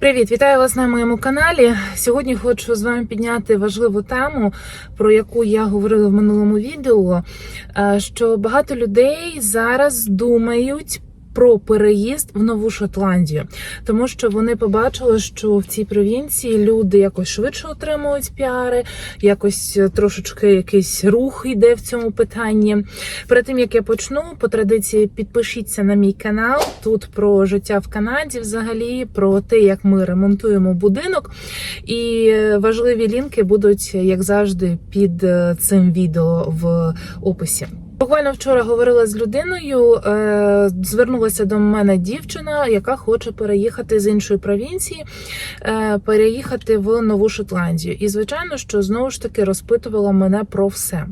Привіт, вітаю вас на моєму каналі. Сьогодні хочу з вами підняти важливу тему, про яку я говорила в минулому відео. е, Що багато людей зараз думають. Про переїзд в Нову Шотландію, тому що вони побачили, що в цій провінції люди якось швидше отримують піари, якось е, трошечки якийсь рух йде в цьому питанні. Перед тим як я почну, по традиції підпишіться на мій канал. Тут про життя в Канаді, взагалі, про те, як ми ремонтуємо будинок. І е, важливі лінки будуть, як завжди, під е, цим відео в описі. Буквально вчора говорила з людиною. е, Звернулася до мене дівчина, яка хоче переїхати з іншої провінції, е, переїхати в Нову Шотландію. І звичайно, що знову ж таки розпитувала мене про все.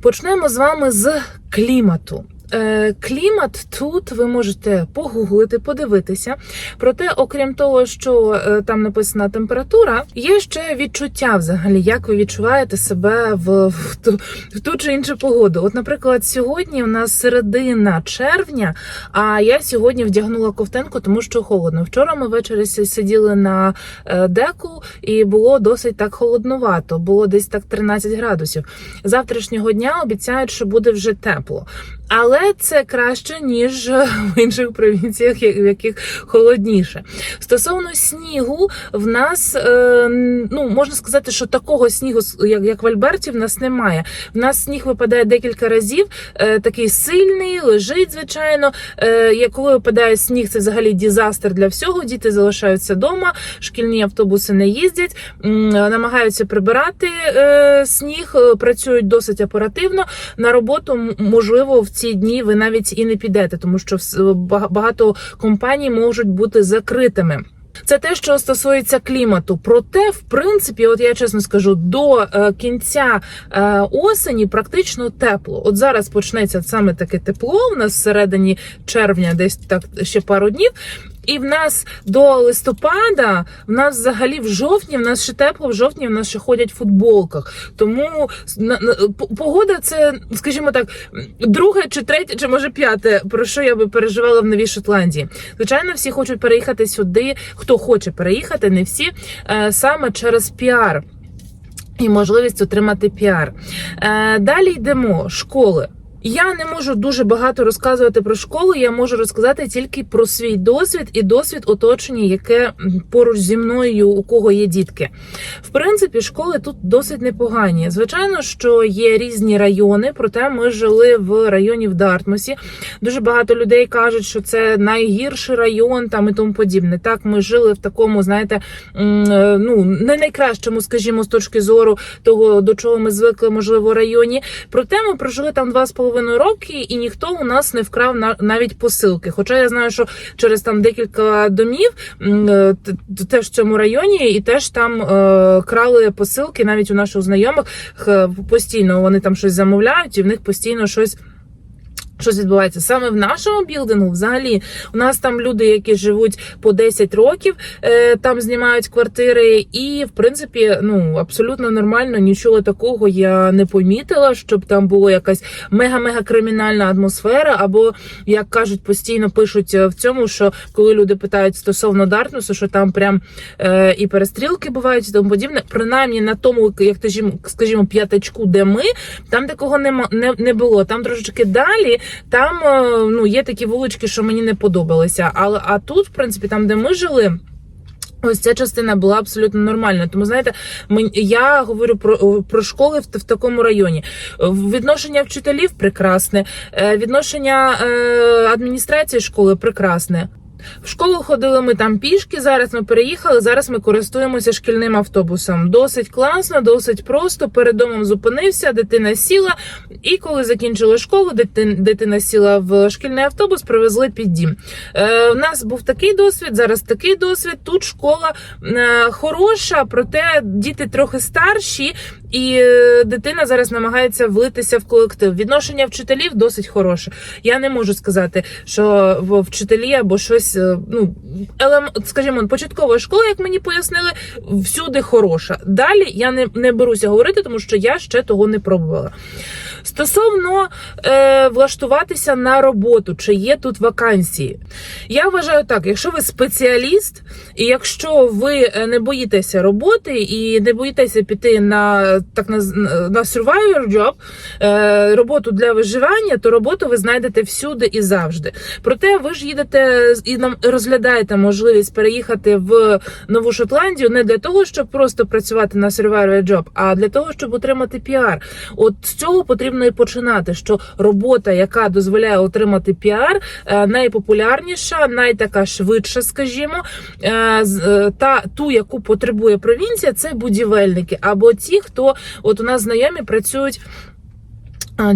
Почнемо з вами з клімату. Е, Клімат тут ви можете погуглити, подивитися. Проте, окрім того, що е, там написана температура, є ще відчуття взагалі, як ви відчуваєте себе в, в, ту, в ту чи іншу погоду. От, наприклад, сьогодні у нас середина червня, а я сьогодні вдягнула ковтинку, тому що холодно. Вчора ми ввечері сиділи на е, деку, і було досить так холоднувато. Було десь так 13 градусів. Завтрашнього дня обіцяють, що буде вже тепло. Але це краще, ніж в інших провінціях, в яких холодніше. Стосовно снігу, в нас е, ну можна сказати, що такого снігу, як, в Альберті, в нас немає. В нас сніг випадає декілька разів, е, такий сильний, лежить, звичайно. Е, коли випадає сніг, це взагалі дізастер для всього. Діти залишаються вдома, шкільні автобуси не їздять, намагаються прибирати е, сніг, е, працюють досить оперативно. На роботу можливо в ці дні ви навіть і не підете, тому що багато компаній можуть бути закритими. Це те, що стосується клімату. Проте, в принципі, от я чесно скажу, до е, кінця е, осені практично тепло. От зараз почнеться саме таке тепло. У нас всередині червня, десь так ще пару днів. І в нас до листопада, в нас взагалі в жовтні, в нас ще тепло, в жовтні в нас ще ходять в футболках. Тому погода це, скажімо так, друге чи третє, чи може п'яте, про що я би переживала в Новій Шотландії. Звичайно, всі хочуть переїхати сюди. Хто хоче переїхати, не всі е, саме через піар. І можливість отримати піар. Е, далі йдемо школи. Я не можу дуже багато розказувати про школу. Я можу розказати тільки про свій досвід і досвід оточення, яке поруч зі мною, у кого є дітки. В принципі, школи тут досить непогані. Звичайно, що є різні райони, проте ми жили в районі в Дартмусі. Дуже багато людей кажуть, що це найгірший район там і тому подібне. Так, ми жили в такому, знаєте, е, ну не найкращому, скажімо, з точки зору того, до чого ми звикли, можливо, районі. Проте ми прожили там два з половиною роки, і ніхто у нас не вкрав на- навіть посилки. Хоча я знаю, що через там декілька домів е, теж в цьому районі, і теж там е, крали посилки, навіть у наших знайомих постійно вони там щось замовляють, і в них постійно щось. Щось відбувається саме в нашому білдингу. Взагалі, у нас там люди, які живуть по 10 років, е, там знімають квартири, і в принципі, ну абсолютно нормально, нічого такого я не помітила, щоб там була якась мега-мега кримінальна атмосфера. Або як кажуть, постійно пишуть е, в цьому, що коли люди питають стосовно Дартмусу, що там прям е, і перестрілки бувають, і тому подібне. Принаймні на тому, як скажімо, скажімо, п'ятачку, де ми, там такого нема не, не було. Там трошечки далі. Там е, ну є такі вулички, що мені не подобалися. Але а тут, в принципі, там, де ми жили. Ось ця частина була абсолютно нормальна. Тому знаєте, я говорю про, про школи в, в такому районі. Відношення вчителів прекрасне, е, відношення е, адміністрації школи прекрасне. В школу ходили ми там пішки. Зараз ми переїхали. Зараз ми користуємося шкільним автобусом. Досить класно, досить просто. Перед домом зупинився, дитина сіла. І коли закінчили школу, дитин, дитина сіла в шкільний автобус, привезли під дім. Е, у нас був такий досвід, зараз такий досвід. Тут школа е, хороша, проте діти трохи старші, і е, дитина зараз намагається влитися в колектив. Відношення вчителів досить хороше. Я не можу сказати, що в вчителі або щось, е, ну скажімо, початкова школа, як мені пояснили, всюди хороша. Далі я не, не беруся говорити, тому що я ще того не пробувала. Стосовно е, влаштуватися на роботу, чи є тут вакансії, я вважаю так: якщо ви спеціаліст, і якщо ви е, не боїтеся роботи і не боїтеся піти на так на, на survivor job, е, роботу для виживання, то роботу ви знайдете всюди і завжди. Проте ви ж їдете і нам розглядаєте можливість переїхати в Нову Шотландію не для того, щоб просто працювати на survivor job, а для того, щоб отримати піар. От з цього потрібно і починати. Що робота, яка дозволяє отримати піар, е, найпопулярніша, найтака швидша, скажімо, е, е, та ту, яку потребує провінція, це будівельники або ті, хто от у нас знайомі працюють.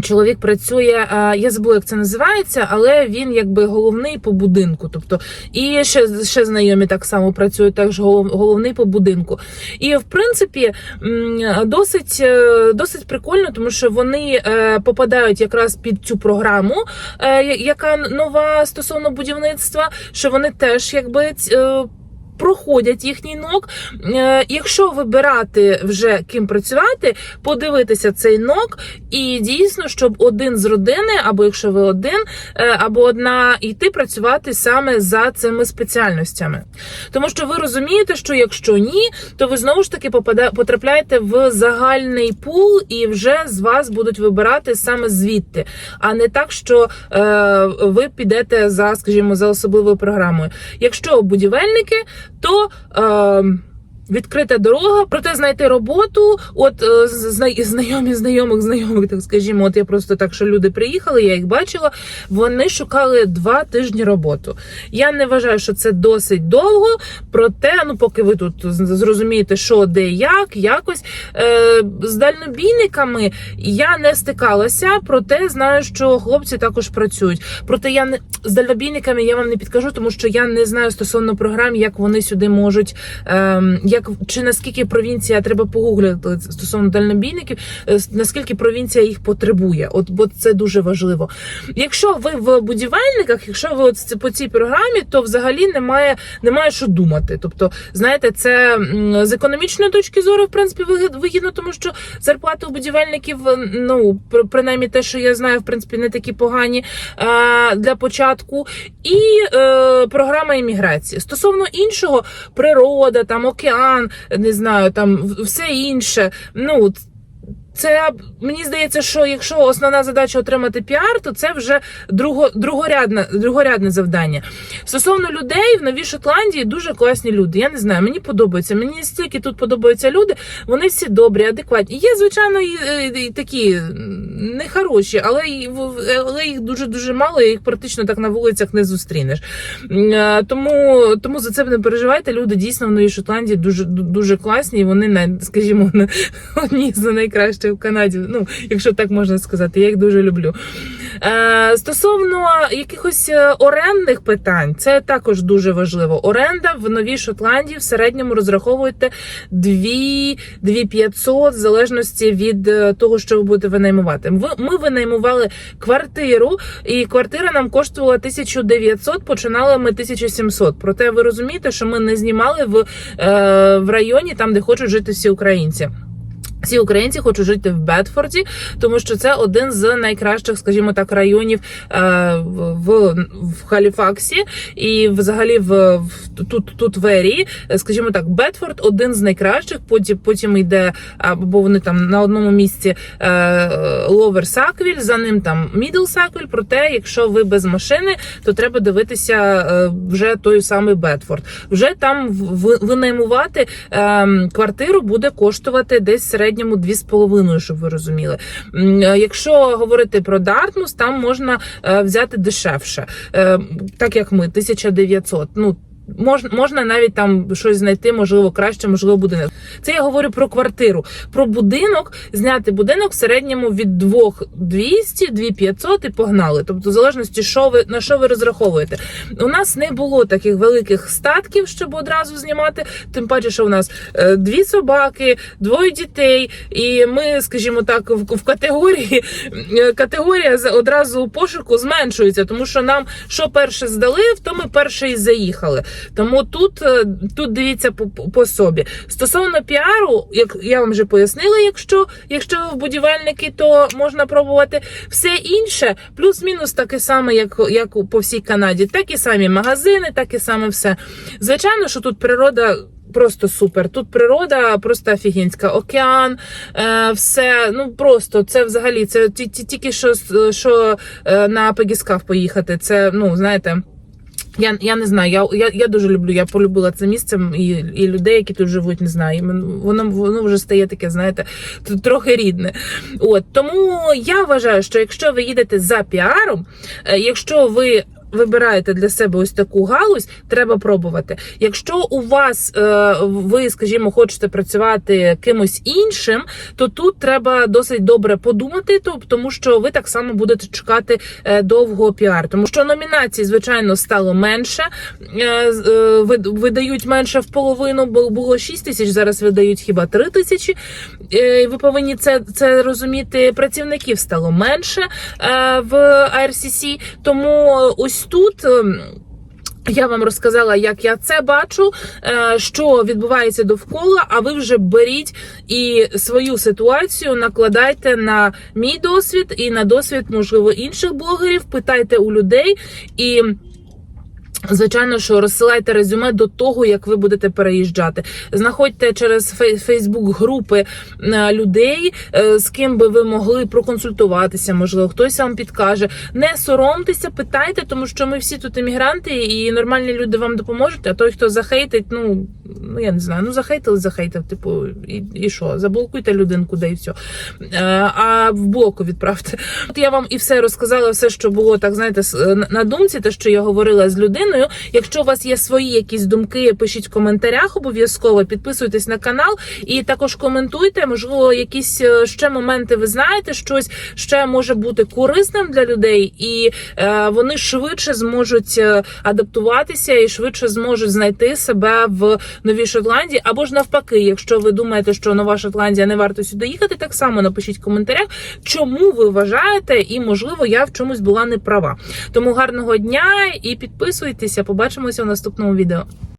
Чоловік працює, я забула, як це називається, але він якби головний по будинку. Тобто, і ще, ще знайомі так само працюють, також голов- головний по будинку. І в принципі досить, е, досить прикольно, тому що вони е, попадають якраз під цю програму, е, яка нова стосовно будівництва, що вони теж якби. Проходять їхній нок. Е, Якщо вибирати вже ким працювати, подивитися цей нок, і дійсно, щоб один з родини, або якщо ви один, е, або одна йти працювати саме за цими спеціальностями. Тому що ви розумієте, що якщо ні, то ви знову ж таки потрапляєте в загальний пул, і вже з вас будуть вибирати саме звідти, а не так, що е, ви підете за, скажімо, за особливою програмою. Якщо будівельники, то. Е, Відкрита дорога, проте знайти роботу. От е, зна- знайомі знайомих знайомих, так скажімо, от я просто так, що люди приїхали, я їх бачила. Вони шукали два тижні роботу. Я не вважаю, що це досить довго. Проте, ну поки ви тут зрозумієте, що де як, якось е, з дальнобійниками я не стикалася, проте знаю, що хлопці також працюють. Проте я не з дальнобійниками я вам не підкажу, тому що я не знаю стосовно програм, як вони сюди можуть. Ем, як чи наскільки провінція треба погуглити стосовно дальнобійників, е, наскільки провінція їх потребує? От бо це дуже важливо. Якщо ви в будівельниках, якщо ви от по цій програмі, то взагалі немає, немає що думати. Тобто, знаєте, це з економічної точки зору, в принципі, вигід- вигідно, тому що зарплати у будівельників, е, ну при- принаймні те, що я знаю, в принципі, не такі погані е, для початку. І програма імміграції. Стосовно іншого, природа, там океан, не знаю, там все інше. Ну це мені здається, що якщо основна задача отримати піар, то це вже друго, другорядне, другорядне завдання. Стосовно людей в Новій Шотландії дуже класні люди. Я не знаю, мені подобається. Мені стільки тут подобаються люди. Вони всі добрі, адекватні. Є, звичайно, і, е, і такі нехороші, але, але їх дуже дуже мало, і їх практично так на вулицях не зустрінеш. Е, Тому, тому за це не переживайте. Люди дійсно в Новій Шотландії дуже дуже класні. І вони скажімо, одні з найкращих в Канаді. Ну, якщо так можна сказати, я їх дуже люблю. Е, стосовно якихось е, орендних питань, це також дуже важливо. Оренда в Новій Шотландії в середньому розраховуєте 2 2500 в залежності від е, того, що ви будете винаймувати. Ви- Ми винаймували квартиру, і квартира нам коштувала 1900, починали ми 1700. Проте ви розумієте, що ми не знімали в, е, в районі, там де хочуть жити всі українці. Всі українці хочуть жити в Бетфорді, тому що це один з найкращих, скажімо так, районів е, в, в Халіфаксі і взагалі в, в тут, тут в Ерії, Е, скажімо так, Бетфорд один з найкращих. Потім потім йде, або вони там на одному місці е, Ловер Саквіль, за ним там Мідл Саквіль. Проте, якщо ви без машини, то треба дивитися е, вже той самий Бетфорд. Вже там в- винаймувати ем, квартиру буде коштувати десь в середньому 2,5, щоб ви розуміли. Е, Якщо говорити про Дартмус, там можна е, взяти дешевше, Е, так як ми, 1900. Ну, Можна, можна навіть там щось знайти, можливо, краще, можливо, будинок. Це я говорю про квартиру. Про будинок, зняти будинок в середньому від 2200, 2500 і погнали. Тобто, в залежності, що ви на що ви розраховуєте. У нас не було таких великих статків, щоб одразу знімати. Тим паче, що у нас е, дві собаки, двоє дітей, і ми, скажімо так, в, категорії е, категорія одразу пошуку зменшується, тому що нам що перше здали, в то ми перше і заїхали. Тому тут, е, тут дивіться по, по собі. Стосовно піару, як я вам вже пояснила, якщо, якщо ви в будівельники, то можна пробувати все інше, плюс-мінус таке саме, як, як по всій Канаді. Такі самі магазини, таке саме все. Звичайно, що тут природа. Просто супер. Тут природа просто офігенська. Океан, е, все, ну просто це взагалі це ті- ті- тільки що, що е, на Пегіскав поїхати. Це, ну, знаєте. Я, я не знаю, я, я, я дуже люблю. Я полюбила це місце і, і людей, які тут живуть, не знаю. Воно воно вже стає таке, знаєте, трохи рідне. От тому я вважаю, що якщо ви їдете за піаром, е, якщо ви. Вибираєте для себе ось таку галузь, треба пробувати. Якщо у вас е, ви, скажімо, хочете працювати кимось іншим, то тут треба досить добре подумати, тому що ви так само будете чекати е, довго піар. Тому що номінацій, звичайно, стало менше. Е, Видають менше в половину, бо було 6 тисяч, зараз видають хіба 3 тисячі. Ви повинні це, це розуміти. Працівників стало менше в IRCC, тому ось тут. ем, я вам розказала, як я це бачу, е, що відбувається довкола. А ви вже беріть і свою ситуацію накладайте на мій досвід і на досвід, можливо, інших блогерів. Питайте у людей і. Звичайно, що розсилайте резюме до того, як ви будете переїжджати. Знаходьте через Фейсбук групи е, людей, е, з ким би ви могли проконсультуватися. Можливо, хтось вам підкаже. Не соромтеся, питайте, тому що ми всі тут емігранти, і нормальні люди вам допоможуть. А той, хто захейтить, ну ну я не знаю, ну захейтили, захейтив. Типу, і, і що? Заблокуйте людинку, де і все. Е, А в блоку відправте. От я вам і все розказала, все, що було так, знаєте, с- на- думці, те, що я говорила з людиною. Якщо у вас є свої якісь думки, пишіть в коментарях обов'язково, підписуйтесь на канал і також коментуйте. Можливо, якісь е, ще моменти ви знаєте, щось ще може бути корисним для людей, і е, вони швидше зможуть е, адаптуватися і швидше зможуть знайти себе в Новій Шотландії, або ж навпаки, якщо ви думаєте, що Нова Шотландія не варто сюди їхати, так само напишіть в коментарях, чому ви вважаєте, і можливо я в чомусь була не права. Тому гарного дня і підписуйтеся. Побачимося в наступному відео.